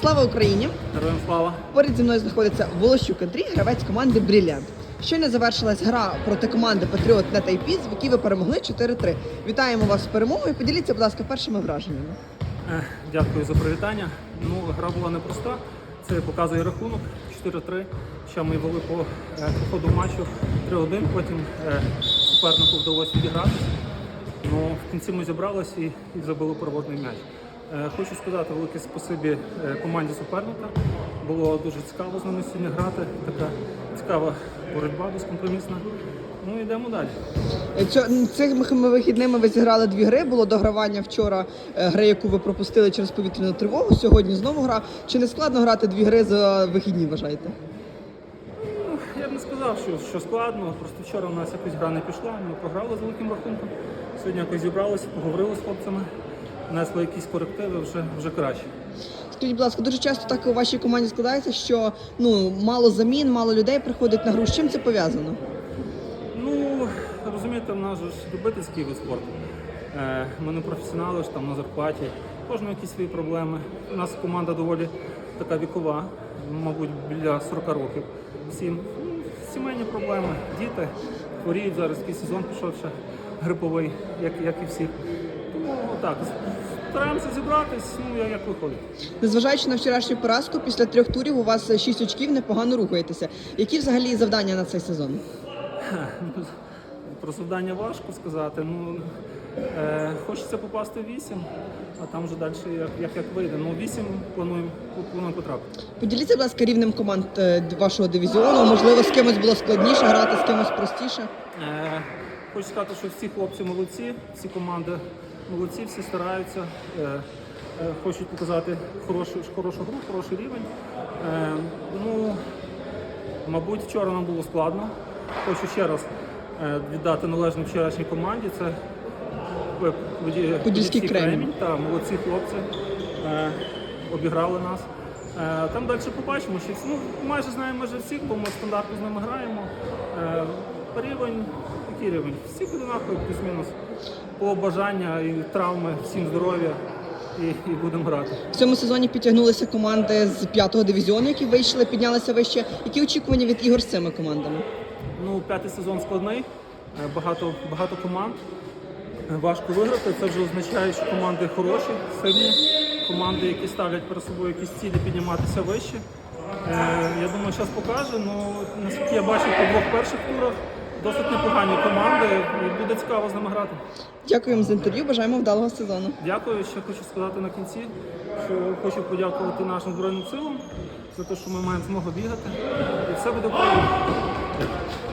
Слава Україні! Героям слава! Поряд зі мною знаходиться Волощук Андрій, гравець команди Брілянт. Щойно завершилась гра проти команди Патріот на Тайпіс, в якій ви перемогли 4-3. Вітаємо вас з перемогою. Поділіться, будь ласка, першими враженнями. Е, Дякую за привітання. Ну, гра була непроста. Це показує рахунок 4-3. Що ми вели по, е, ходу матчу 3-1, потім е, супернику вдалося відігратися. Ну, в кінці ми зібралися і, і забили проводний м'яч. Е, Хочу сказати велике спасибі е, команді суперника. Було дуже цікаво з ними сьогодні грати. Така цікава боротьба безкомпромісна. Ну йдемо далі. Е, Цими вихідними ви зіграли дві гри. Було догравання вчора гри, яку ви пропустили через повітряну тривогу. Сьогодні знову гра. Чи не складно грати дві гри за вихідні? Вважаєте? Я б не сказав, що, що складно. Просто вчора у нас якось гра не пішла. Ми програли з великим рахунком. Сьогодні якось зібралися, поговорили з хлопцями, внесли якісь корективи, вже, вже краще. Скажіть, будь ласка, дуже часто так у вашій команді складається, що ну мало замін, мало людей приходить на гру. З чим це пов'язано? Ну, розумієте, в нас же ж любительський вид спорту. Е, Ми не професіонали ж там на зарплаті. Кожного якісь свої проблеми. У нас команда доволі така вікова, мабуть, біля 40 років. Всім Ну, сімейні проблеми, діти хворіють зараз, такий сезон пішов ще гриповий, як, як і всі. Так, стараємося зібратись, ну як, виходить. Незважаючи на вчорашню поразку, після трьох турів у вас шість очків, непогано рухаєтеся. Які взагалі завдання на цей сезон? Про завдання важко сказати. Ну, е, хочеться попасти в 8, а там вже далі як, як, як вийде. Ну, 8 плануємо, плануємо потрапити. Поділіться, будь ласка, рівнем команд е, вашого дивізіону. Можливо, з кимось було складніше грати, з кимось простіше. Е, хочу сказати, що всі хлопці молодці, всі команди молодці, всі стараються. Е, е, хочуть показати хорошу, хорошу гру, хороший рівень. Е, ну, мабуть, вчора нам було складно. Хочу ще раз віддати належне вчорашній команді. Це Подільський Кремінь. Та, молодці хлопці. Е, обіграли нас. Е, там далі побачимо, що ну, майже знаємо майже всіх, бо ми стандартно з ними граємо. Е, рівень, який рівень? Всі одинакові, плюс-мінус. По бажання і травми, всім здоров'я і, і будемо грати. В цьому сезоні підтягнулися команди з п'ятого дивізіону, які вийшли, піднялися вище. Які очікування від ігор з цими командами? Ну, п'ятий сезон складний, е, багато, багато команд. Е, Важко виграти. Це вже означає, що команди хороші, сильні, команди, які ставлять перед собою якісь цілі підніматися вище. Е, Я думаю, час покаже. Ну, наскільки я бачив по двох перших турах, досить непогані команди, і буде цікаво з ними грати. Дякуємо за інтерв'ю. Бажаємо вдалого сезону. Дякую. Ще хочу сказати на кінці, що хочу подякувати нашим Збройним силам за те, що ми маємо змогу бігати. І все буде Україна.